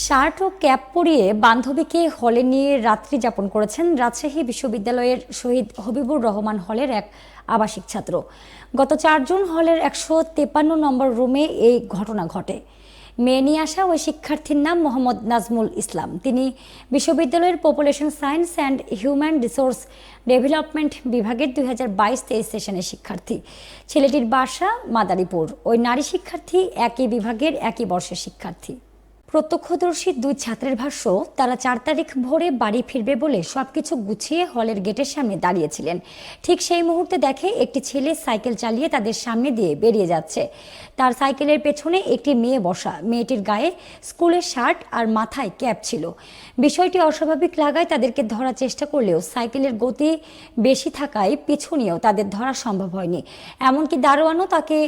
Shirt ও cap পরিয়ে বান্ধবীকে হলে নিয়ে রাত্রি যাপন করেছেন রাজশাহী বিশ্ববিদ্যালয়ের শহীদ হবিবুর রহমান হলের এক আবাসিক ছাত্র। গত চার জুন হলের একশো তেপান্ন নম্বর রুমে এই ঘটনা ঘটে। মেয়ে নিয়ে আসা ওই শিক্ষার্থীর নাম মোহাম্মদ নাজমুল ইসলাম। তিনি বিশ্ববিদ্যালয়ের population science and human resource development বিভাগের দুই হাজার বাইশ তেইশ সেশনের শিক্ষার্থী। ছেলেটির বাসা মাদারীপুর। ওই নারী শিক্ষার্থী একই বিভাগের একই বর্ষের শিক্ষার্থী। প্রত্যক্ষদর্শী দুই ছাত্রের ভাষ্য, তারা চার তারিখ ভোরে বাড়ি ফিরবে বলে সবকিছু গুছিয়ে হলের গেটের সামনে দাঁড়িয়েছিলেন। ঠিক সেই মুহূর্তে দেখে একটি ছেলে সাইকেল চালিয়ে তাদের সামনে দিয়ে বেরিয়ে যাচ্ছে। তার সাইকেলের পেছনে একটি মেয়ে বসা। মেয়েটির গায়ে স্কুলের শার্ট আর মাথায় ক্যাপ ছিল। বিষয়টি অস্বাভাবিক লাগায় তাদেরকে ধরার চেষ্টা করলেও সাইকেলের গতি বেশি থাকায় পিছু নিয়েও তাদের ধরা সম্ভব হয়নি। এমনকি দারোয়ানও তাকে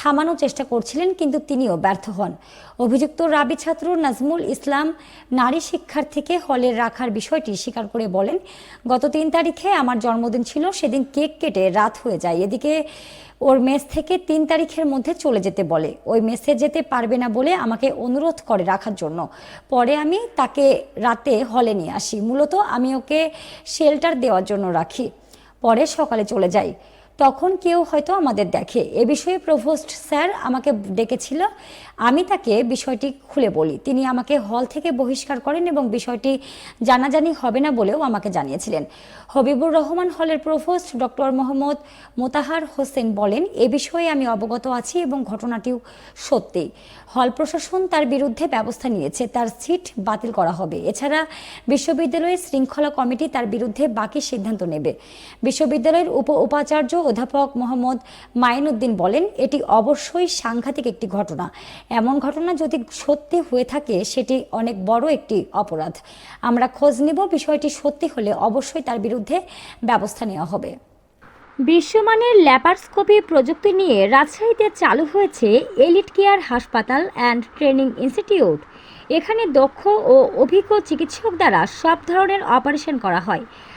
থামানোর চেষ্টা করছিলেন, কিন্তু তিনিও ব্যর্থ হন। অভিযুক্ত রাবি ছাত্র নাজমুল ইসলাম নারী শিক্ষার্থীকে হলে রাখার বিষয়টি স্বীকার করে বলেন, গত তিন তারিখে আমার জন্মদিন ছিল, সেদিন কেক কেটে রাত হয়ে যায়। এদিকে ওর মেস থেকে তিন তারিখের মধ্যে চলে যেতে বলে। ওই মেসে যেতে পারবে না বলে আমাকে অনুরোধ করে রাখার জন্য। পরে আমি তাকে রাতে হলে নিয়ে আসি। মূলত আমি ওকে শেল্টার দেওয়ার জন্য রাখি। পরে সকালে চলে যাই। তখন কেউ হয়তো আমাদের দেখে। এ বিষয়ে প্রভোস্ট স্যার আমাকে ডেকেছিল। আমি তাকে বিষয়টি খুলে বলি। তিনি আমাকে হল থেকে বহিষ্কার করেন এবং বিষয়টি জানাজানি হবে না বলেও আমাকে জানিয়েছিলেন। হবিবুর রহমান হলের প্রভোস্ট ডক্টর মোহাম্মদ মোতাহার হোসেন বলেন, এ বিষয়ে আমি অবগত আছি এবং ঘটনাটিও সত্যি। হল প্রশাসন তার বিরুদ্ধে ব্যবস্থা নিয়েছে। তার সিট বাতিল করা হবে। এছাড়া বিশ্ববিদ্যালয়ের শৃঙ্খলা কমিটি তার বিরুদ্ধে বাকি সিদ্ধান্ত নেবে। বিশ্ববিদ্যালয়ের উপ উপাচার্য অধ্যাপক মোহাম্মদ মাইনুদ্দিন বলেন, এটি অবশ্যই সাংঘাতিক একটি ঘটনা। এমন ঘটনা যদি সত্যি হয়ে থাকে, সেটি অনেক বড় একটি অপরাধ। আমরা খোঁজ নেব বিষয়টি সত্যি হলে অবশ্যই তার বিরুদ্ধে ব্যবস্থা নেওয়া হবে। বিশ্বমানের ল্যাপারস্কোপি প্রযুক্তি নিয়ে রাজশাহীতে চালু হয়েছে এলিট কেয়ার হাসপাতাল অ্যান্ড ট্রেনিং ইনস্টিটিউট। এখানে দক্ষ ও অভিজ্ঞ চিকিৎসক দ্বারা সব ধরনের অপারেশন করা হয়।